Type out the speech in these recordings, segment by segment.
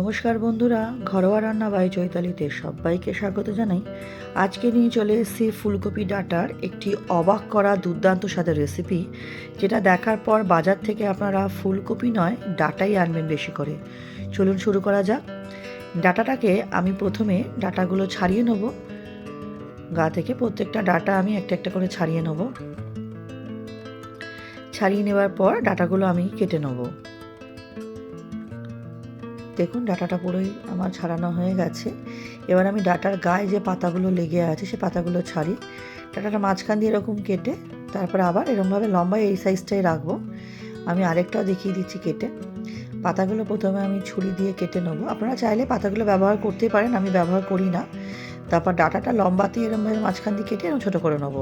নমস্কার বন্ধুরা, ঘরোয়া রান্না বাই চৈতালিতে সবাইকে স্বাগত জানাই। আজকে নিয়ে চলে এসেছি ফুলকপি ডাটার একটি অবাক করা দুর্দান্ত স্বাদের রেসিপি যেটা দেখার পর বাজার থেকে আপনারা ফুলকপি নয়, ডাটাই আনবেন বেশি করে। চলুন শুরু করা যাক। ডাটাটাকে আমি প্রথমে ডাটাগুলো ছাড়িয়ে নেব। গা থেকে প্রত্যেকটা ডাটা আমি একটা একটা করে ছাড়িয়ে নেব। ছাড়িয়ে নেওয়ার পর ডাটাগুলো আমি কেটে নেব। দেখুন, ডাটাটা পুরোই আমার ছাড়ানো হয়ে গেছে। এবার আমি ডাটার গায়ে যে পাতাগুলো লেগে আছে, সে পাতাগুলো ছাড়ি। ডাটাটা মাঝখান দিয়ে এরকম কেটে, তারপরে আবার এরকমভাবে লম্বায় এই সাইজটাই রাখব। আমি আরেকটাও দেখিয়ে দিচ্ছি কেটে। পাতাগুলো প্রথমে আমি ছুরি দিয়ে কেটে নেব। আপনারা চাইলে পাতাগুলো ব্যবহার করতেই পারেন, আমি ব্যবহার করি না। তারপর ডাটাটা লম্বাতে এরমভাবে মাঝখান দিয়ে কেটে এরকম ছোটো করে নেব।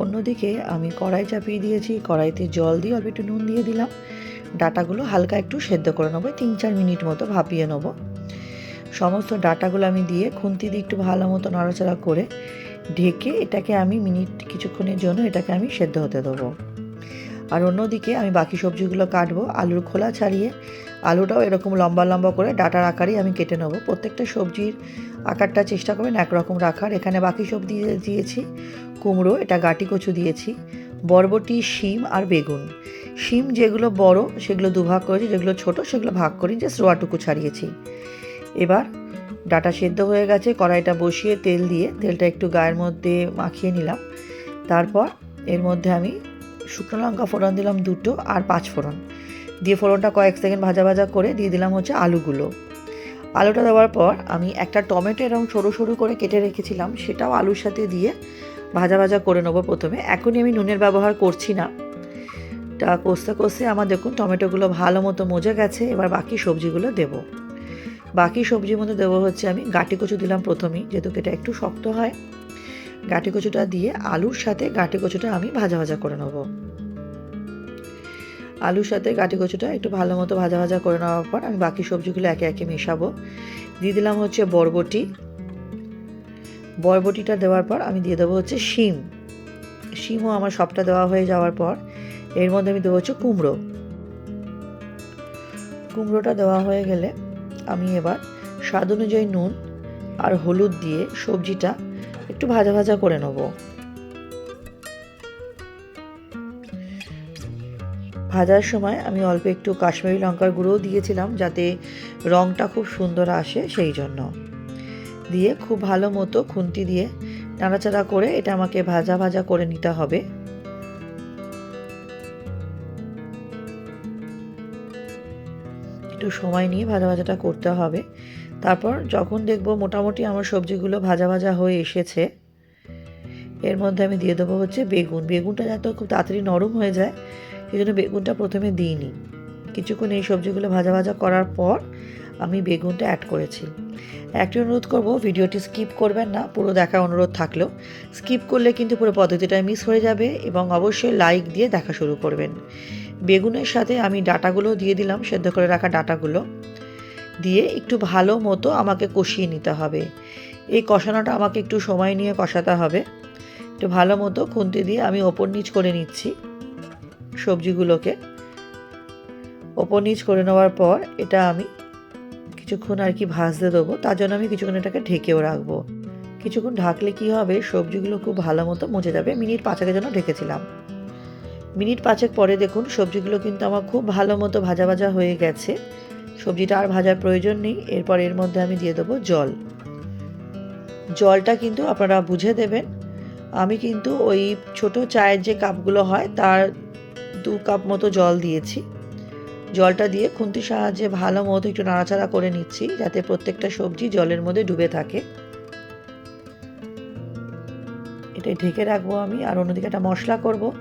অন্যদিকে আমি কড়াই চাপিয়ে দিয়েছি। কড়াইতে জল দিয়ে অল্প একটু নুন দিয়ে দিলাম। ডাটাগুলো হালকা একটু সেদ্ধ করে নেব, তিন চার মিনিট মতো ভাপিয়ে নেব। সমস্ত ডাটাগুলো আমি দিয়ে খুন্তি দিয়ে একটু ভালো মতো নড়াচড়া করে ঢেকে এটাকে আমি মিনিট কিছুক্ষণের জন্য এটাকে আমি সেদ্ধ হতে দেবো। আর অন্যদিকে আমি বাকি সবজিগুলো কাটবো, আলুর খোলা ছাড়িয়ে, আলুটাও এরকম লম্বা লম্বা করে ডাটার আকারেই আমি কেটে নেব। প্রত্যেকটা সবজির আকারটা চেষ্টা করবেন একরকম রাখার। এখানে বাকি সবজি দিয়েছি, কুমড়ো, এটা গাটি কচু দিয়েছি। বরবটি, শিম আর বেগুন। শিম যেগুলো বড়, সেগুলো দুভাগ করেছি, যেগুলো ছোট, সেগুলো ভাগ করি যে রোয়াটুকু ছাড়িয়েছি। এবার ডাটা সেদ্ধ হয়ে গেছে, কড়াইটা বসিয়ে তেল দিয়ে, তেলটা একটু গায়ের মধ্যে মাখিয়ে নিলাম। তারপর এর মধ্যে আমি শুকনো লঙ্কা ফোড়ন দিলাম দুটো আর পাঁচ ফোড়ন। দিয়ে ফোড়নটা কয়েক সেকেন্ড ভাজা ভাজা করে দিয়ে দিলাম হচ্ছে আলুগুলো। আলুটা দেওয়ার পর আমি একটা টমেটো এরকম সরু সরু করে কেটে রেখেছিলাম, সেটাও আলুর সাথে দিয়ে ভাজা ভাজা করে নেব প্রথমে। এখনই আমি নুনের ব্যবহার করছি না। তা কষতে কষতে আমার দেখুন টমেটোগুলো ভালো মতো মজে গেছে, এবার বাকি সবজিগুলো দেব। বাকি সবজির মধ্যে দেবো হচ্ছে আমি গাঁটি কচু দিলাম প্রথমেই, যেহেতু এটা একটু শক্ত হয়। গাটি কচুটা দিয়ে আলুর সাথে গাটি কচুটা আমি ভাজা ভাজা করে নেব। আলুর সাথে গাঁটি কচুটা একটু ভালো মতো ভাজা ভাজা করে নেওয়ার পর আমি বাকি সবজিগুলো একে একে মেশাবো। দিয়ে দিলাম হচ্ছে বরবটি। বরবটিটা দেওয়ার পর আমি দিয়ে দেবো হচ্ছে শিম। শিমও আমার সবটা দেওয়া হয়ে যাওয়ার পর এর মধ্যে আমি দেবো হচ্ছে কুমড়ো। কুমড়োটা দেওয়া হয়ে গেলে আমি এবার স্বাদ অনুযায়ী নুন আর হলুদ দিয়ে সবজিটা একটু ভাজা ভাজা করে নেব। ভাজার সময় আমি অল্প একটু কাশ্মীরি লঙ্কার গুঁড়োও দিয়েছিলাম যাতে রঙটা খুব সুন্দর আসে সেই জন্য। দিয়ে খুব ভালো মতো খুন্তি দিয়ে নাড়াচাড়া করে এটা আমাকে ভাজা ভাজা করে নিতে হবে। একটু সময় নিয়ে ভাজা ভাজাটা করতে হবে। তারপর যখন দেখব মোটামুটি আমার সবজিগুলো ভাজা ভাজা হয়ে এসেছে, এর মধ্যে আমি দিয়ে দেবো হচ্ছে বেগুন। বেগুনটা যাতে খুব তাড়াতাড়ি নরম হয়ে যায়, সেই জন্য বেগুনটা প্রথমে দিইনি। কিছুক্ষণ এই সবজিগুলো ভাজা ভাজা করার পর আমি বেগুনটা অ্যাড করেছি। একটি অনুরোধ করব, ভিডিওটি স্কিপ করবেন না, পুরো দেখার অনুরোধ থাকলেও। স্কিপ করলে কিন্তু পুরো পদ্ধতিটা মিস হয়ে যাবে এবং অবশ্যই লাইক দিয়ে দেখা শুরু করবেন। বেগুনের সাথে আমি ডাটাগুলো দিয়ে দিলাম, সেদ্ধ করে রাখা ডাটাগুলো। দিয়ে একটু ভালো মতো আমাকে কষিয়ে নিতে হবে। এই কষানোটা আমাকে একটু সময় নিয়ে কষাতে হবে। একটু ভালো মতো খুন্তি দিয়ে আমি ওপর নিচ করে নিচ্ছি সবজিগুলোকে। ওপর নিচ করে নেওয়ার পর এটা আমি কিছুক্ষণ আর কি ভাজতে দেবো, তার জন্য আমি কিছুক্ষণ এটাকে ঢেকেও রাখব। কিছুক্ষণ ঢাকলে কি হবে, সবজিগুলো খুব ভালো মতো মজে যাবে। মিনিট পাঁচাকের জন্য ঢেকেছিলাম। মিনিট পাঁচেক পরে দেখুন, সবজিগুলো কিন্তু আমার খুব ভালো মতো ভাজা ভাজা হয়ে গেছে। সবজিটা আর ভাজার প্রয়োজন নেই, এরপর এর মধ্যে আমি দিয়ে দেবো জল। জলটা কিন্তু আপনারা বুঝে দেবেন, আমি কিন্তু ওই ছোট চায়ের যে কাপগুলো হয়, তার দু কাপ মতো জল দিয়েছি। জলটা দিয়ে খুন্তির সাহায্যে ভালো মতো একটু নাড়াচাড়া করে নিচ্ছি, যাতে প্রত্যেকটা সবজি জলের মধ্যে ডুবে থাকে। এটাই ঢেকে রাখব আমি, আর অন্যদিকে একটা মশলা করব।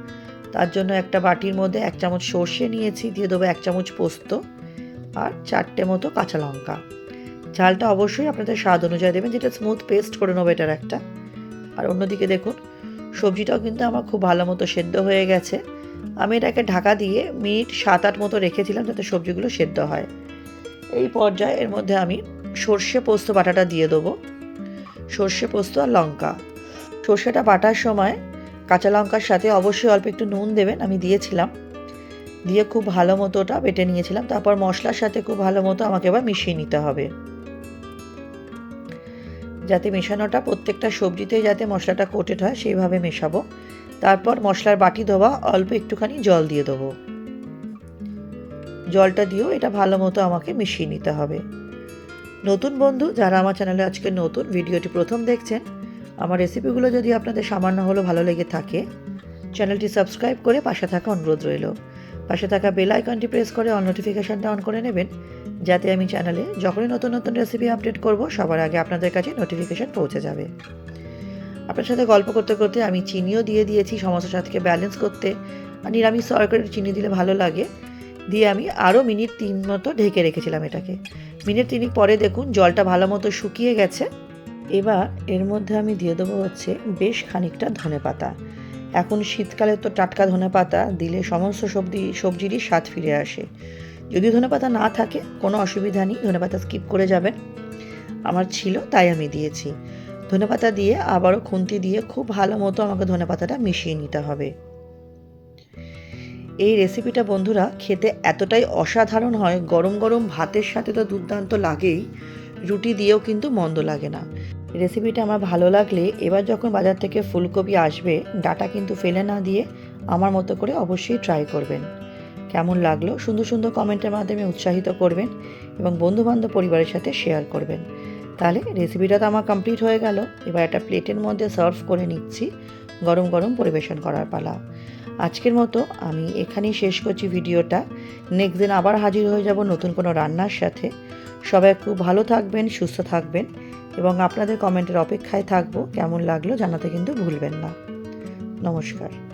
তার জন্য একটা বাটির মধ্যে এক চামচ সর্ষে নিয়েছি, দিয়ে দেবো এক চামচ পোস্ত আর চারটে মতো কাঁচা লঙ্কা। ঝালটা অবশ্যই আপনাদের স্বাদ অনুযায়ী দেবেন, যেটা স্মুথ পেস্ট করে নেব এটার একটা। আর অন্যদিকে দেখুন, সবজিটাও কিন্তু আমার খুব ভালো মতো সেদ্ধ হয়ে গেছে। আমি এটাকে ঢাকা দিয়ে মিনিট সাত আট মতো রেখেছিলাম যাতে সবজিগুলো সেদ্ধ হয়। এই পর্যায়ে এর মধ্যে আমি সর্ষে পোস্ত বাটাটা দিয়ে দেবো। সর্ষে পোস্ত আর লঙ্কা। সর্ষেটা বাটার সময় কাঁচা লঙ্কার সাথে অবশ্যই অল্প একটু নুন দেবেন, আমি দিয়েছিলাম। দিয়ে খুব ভালো মতো ওটা বেটে নিয়েছিলাম। তারপর মশলার সাথে খুব ভালো মতো আমাকে এবার মিশিয়ে নিতে হবে। যাতে মেশানোটা, প্রত্যেকটা সবজিতে যাতে মশলাটা কোটেড হয়, সেইভাবে মেশাবো। তারপর মশলার বাটি ধোয়া, অল্প একটুখানি জল দিয়ে দেবো জলটা দিয়েও এটা ভালো মতো আমাকে মিশিয়ে নিতে হবে। নতুন বন্ধু, যারা আমার চ্যানেলে আজকে নতুন, ভিডিওটি প্রথম দেখছেন, আমার রেসিপিগুলো যদি আপনাদের সামান্য হলেও ভালো লেগে থাকে, চ্যানেলটি সাবস্ক্রাইব করে পাশে থাকা অনুরোধ রইল। পাশে থাকা বেল আইকনটি প্রেস করে অল নোটিফিকেশানটা অন করে নেবেন যাতে আমি চ্যানেলে যখনই নতুন নতুন রেসিপি আপডেট করব, সবার আগে আপনাদের কাছে নোটিফিকেশান পৌঁছে যাবে। আপনার সাথে গল্প করতে করতে আমি চিনিও দিয়ে দিয়েছি সমস্ত সাথে ব্যালেন্স করতে। আর নিরামিষ তরকারি চিনি দিলে ভালো লাগে। দিয়ে আমি আরও মিনিট তিন মতো ঢেকে রেখেছিলাম এটাকে। মিনিট তিনিক পরে দেখুন জলটা ভালো মতো শুকিয়ে গেছে। এবার এর মধ্যে আমি দিয়ে দেবো হচ্ছে বেশ খানিকটা ধনে পাতা এখন শীতকালে তো টাটকা ধনে পাতা দিলে সমস্ত সবজি, সবজিরই স্বাদ ফিরে আসে। যদি ধনেপাতা না থাকে, কোনো অসুবিধা নেই, ধনেপাতা স্কিপ করে যাবেন। আমার ছিল, তাই আমি দিয়েছি। ধনেপাতা দিয়ে আবারও খুন্তি দিয়ে খুব ভালো মতো আমাকে ধনেপাতাটা মিশিয়ে নিতে হবে। এই রেসিপিটা বন্ধুরা খেতে এতটাই অসাধারণ হয়, গরম গরম ভাতের সাথে তো দুর্দান্ত লাগেই, রুটি দিয়েও কিন্তু মন্দ লাগে না। রেসিপিটা আমার ভালো লাগলে এবার যখন বাজার থেকে ফুলকপি আসবে, ডাটা কিন্তু ফেলে না দিয়ে আমার মতো করে অবশ্যই ট্রাই করবেন। কেমন লাগল সুন্দর সুন্দর কমেন্টের মাধ্যমে উৎসাহিত করবেন এবং বন্ধুবান্ধব পরিবারের সাথে শেয়ার করবেন। তাহলে রেসিপিটা তো আমার কমপ্লিট হয়ে গেল। এবার একটা প্লেটের মধ্যে সার্ভ করে নিচ্ছি গরম গরম পরিবেশন করার পালা। আজকের মতো আমি এখানেই শেষ করছি ভিডিওটা। নেক্সট দিন আবার হাজির হয়ে যাব নতুন কোনো রান্নার সাথে। সবাই খুব ভালো থাকবেন, সুস্থ থাকবেন এবং আপনাদের কমেন্টের অপেক্ষায় থাকব। কেমন লাগল জানাতে কিন্তু ভুলবেন না। নমস্কার।